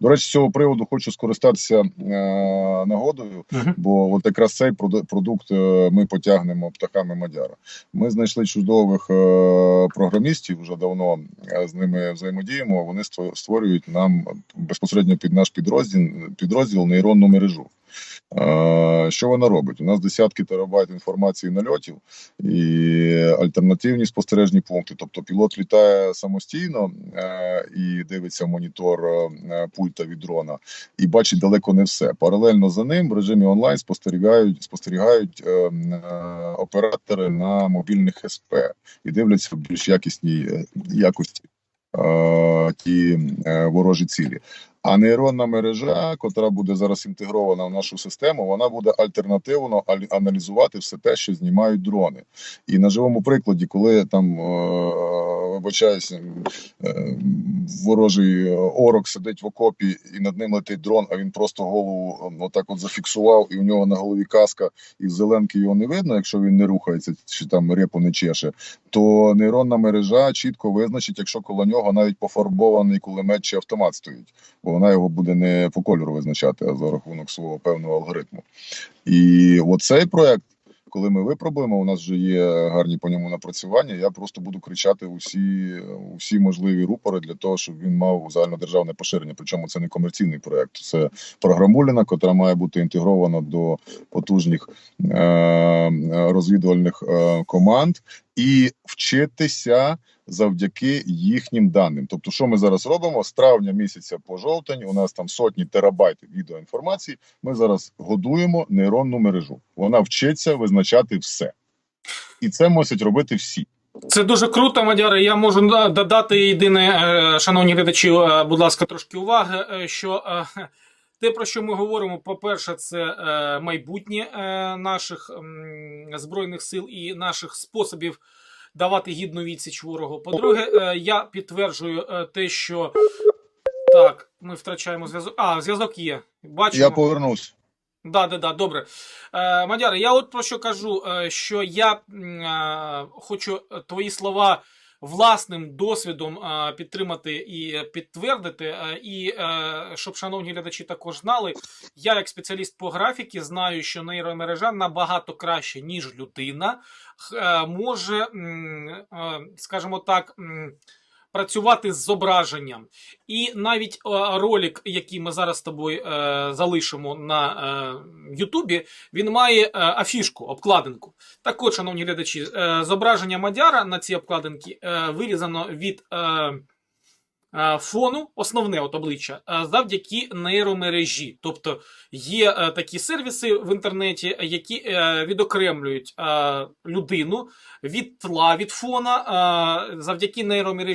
До речі, з цього приводу хочу скористатися е, нагодою, бо от якраз цей проду- продукт е, ми потягнемо птахами Мадяра. Ми знайшли чудових е, програмістів, вже давно е, з ними взаємодіємо. Вони ство- створюють нам безпосередньо під наш підрозділ підрозділ нейронну мережу. Що вона робить? У нас десятки терабайт інформації нальотів і альтернативні спостережні пункти. Тобто пілот літає самостійно е, і дивиться монітор е, пульта від дрона і бачить далеко не все. Паралельно за ним в режимі онлайн спостерігають спостерігають е, оператори на мобільних СП і дивляться в більш якісній якості ті ворожі цілі. А нейронна мережа, котра буде зараз інтегрована в нашу систему, вона буде альтернативно алі- аналізувати все те, що знімають дрони. І на живому прикладі, коли там е, вибачаюся, е, ворожий е, орок сидить в окопі і над ним летить дрон, а він просто голову отак от зафіксував, і у нього на голові каска, і зеленки його не видно, якщо він не рухається, чи там репу не чеше, то нейронна мережа чітко визначить, якщо коло нього навіть пофарбований кулемет чи автомат стоїть, бо вона його буде не по кольору визначати, а за рахунок свого певного алгоритму. І оцей проект. Коли ми випробуємо, у нас вже є гарні по ньому напрацювання. Я просто буду кричати усі всі, можливі рупори для того, щоб він мав загальнодержавне поширення. Причому це не комерційний проект, це програмуліна, котра має бути інтегрована до потужних е- розвідувальних е- команд і вчитися завдяки їхнім даним. Тобто, що ми зараз робимо з травня місяця по жовтень? У нас там сотні терабайт відеоінформації. Ми зараз годуємо нейронну мережу. Вона вчиться визначати все, і це мусять робити всі. Це дуже круто, Мадяре. Я можу да, додати єдине, е, шановні глядачі, е, будь ласка, трошки уваги. е, Що те, про що ми говоримо, по-перше, це е, майбутнє е, наших збройних сил і наших способів давати гідну відсіч ворогу. По-друге, е, я підтверджую те, що так, ми втрачаємо зв'язок. А, зв'язок є. Бачимо. Я повернусь. Да, да, да, добре. Е, Мадяре, я от про що кажу, що я е, хочу твої слова власним досвідом підтримати і підтвердити, і е, щоб шановні глядачі також знали, я як спеціаліст по графіки, знаю, що нейромережа набагато краще, ніж людина, е, може, е, скажімо так, працювати з зображенням. І навіть е, ролик, який ми зараз з тобою е, залишимо на е, Ютубі, він має афішку, обкладинку. Так от, шановні глядачі, зображення Мадяра на цій обкладинці вирізано від фону, основне от обличчя, завдяки нейромережі. Тобто є такі сервіси в інтернеті, які відокремлюють людину від тла, від фона завдяки нейромережі.